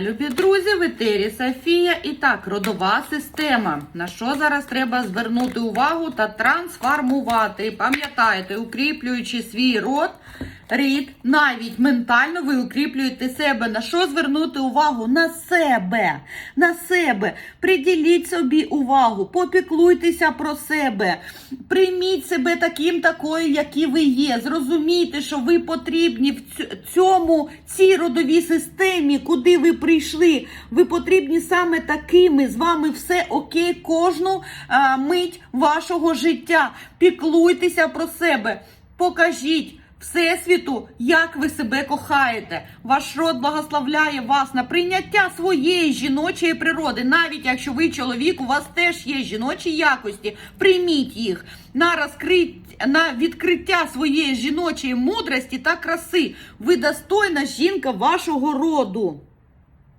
Любі друзі, в етері Софія. І так, родова система. На що зараз треба звернути увагу та трансформувати? Пам'ятайте, укріплюючи свій род, рід, навіть ментально ви укріплюєте себе. На що звернути увагу? На себе. На себе. Приділіть собі увагу, попіклуйтеся про себе. Прийміть себе таким, такою, які ви є. Зрозумійте, що ви потрібні в цьому, цій родовій системі, куди ви прийшли. Ви потрібні саме такими. З вами все окей, кожну а, мить вашого життя. Піклуйтеся про себе. Покажіть. Всесвіту, як ви себе кохаєте. Ваш род благословляє вас на прийняття своєї жіночої природи. Навіть якщо ви чоловік, у вас теж є жіночі якості. Прийміть їх на розкрит... на відкриття своєї жіночої мудрості та краси. Ви достойна жінка вашого роду.